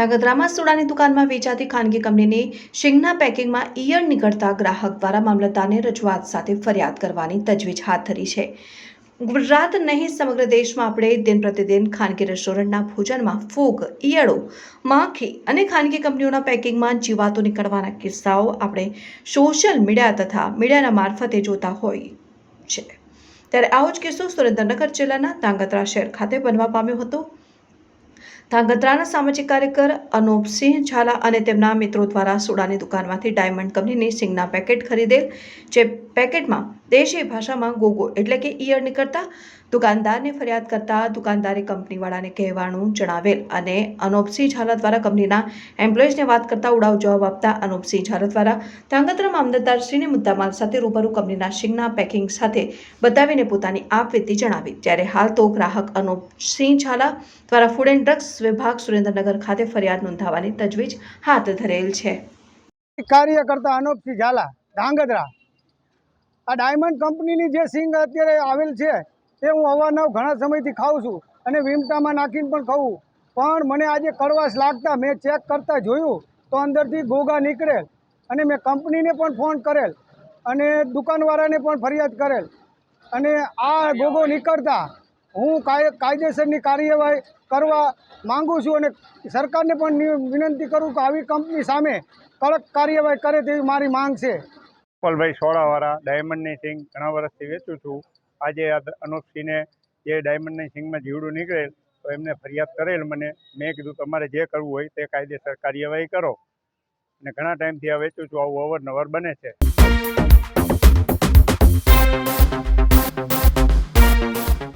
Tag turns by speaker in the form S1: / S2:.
S1: ધાંગધ્રામાં સોડાની દુકાનમાં વેચાતી ખાનગી કંપનીની શિંગના પેકિંગમાં ઈયળ નીકળતા ગ્રાહક દ્વારા મામલતદારને રજૂઆત સાથે ફરિયાદ કરવાની તજવીજ હાથ ધરી છે. ગુજરાત નહીં સમગ્ર દેશમાં આપણે દિન પ્રતિદિન ખાનગી રેસ્ટોરન્ટના ભોજનમાં ફૂગ, ઈયળો, માખી અને ખાનગી કંપનીઓના પેકિંગમાં જીવાતો નીકળવાના કિસ્સાઓ આપણે સોશિયલ મીડિયા તથા મીડિયાના મારફતે જોતા હોય છે. ત્યારે આવો જ કિસ્સો સુરેન્દ્રનગર જિલ્લાના ધાંગધ્રા શહેર ખાતે બનવા પામ્યો હતો. ધાંગધ્રાના સામાજિક કાર્યકર અનુપસિંહ ઝાલા અને તેમના મિત્રો દ્વારા સોડાની દુકાનમાંથી ડાયમંડ કંપનીની સિંગના પેકેટ ખરીદેલ જે પેકેટમાં દેશી ભાષામાં ગોગો એટલે કે ઈયળ નીકળતા દુકાનદારને ફરિયાદ કરતા દુકાનદારે કંપનીવાળાને કહેવાનું જણાવેલ અને અનોપસિંહ ઝાલા દ્વારા કંપનીના એમ્પ્લોઈઝને વાત કરતા ઉડાવ જવાબ આપતા અનોપસિંહ ઝાલા દ્વારા ધાંગધ્રા મામલતદારશ્રીને મુદ્દામાલ સાથે રૂબરૂ કંપનીના સિંગના પેકિંગ સાથે બતાવીને પોતાની આપવીતી જણાવી. ત્યારે હાલ તો ગ્રાહક અનોપસિંહ ઝાલા દ્વારા ફૂડ એન્ડ ડ્રગ્સ વિભાગ સુરેન્દ્રનગર ખાતે ફરિયાદ નોંધાવવાની તજવીજ હાથ ધરેલ છે.
S2: કાર્યકર્તા અનોપસિંહ ઝાલા, ધાંગધ્રા. આ ડાયમંડ કંપનીની જે સિંગ અત્યારે આવેલ છે, તે હું અવારનવાર ઘણા સમયથી ખાઉં છું અને વિમતામાં નાખીને પણ ખાઉં. પણ મને આજે કડવાશ લાગતા મેં ચેક કરતા જોયું તો અંદરથી ગોગા નીકળેલ અને મેં કંપનીને પણ ફોન કરેલ અને દુકાનવાળાને પણ ફરિયાદ કરેલ. અને આ ગોગો નીકળતા હું કાયદેસરની કાર્યવાહી કરવા માંગુ છું અને સરકારને પણ વિનંતી કરું કે આવી કંપની સામે કડક કાર્યવાહી કરે તેવી મારી માંગ છે.
S3: ગોપાલભાઈ સોળાવાળા ડાયમંડની સિંગ ઘણા વર્ષથી વેચું છું. આજે આ અનોપસિંહને જે ડાયમંડની સિંગમાં જીવડું નીકળેલ તો એમને ફરિયાદ કરેલ મને. મેં કીધું તમારે જે કરવું હોય તે કાયદેસર કાર્યવાહી કરો. અને ઘણા ટાઈમથી આ વેચું છું, આવું અવારનવાર બને છે.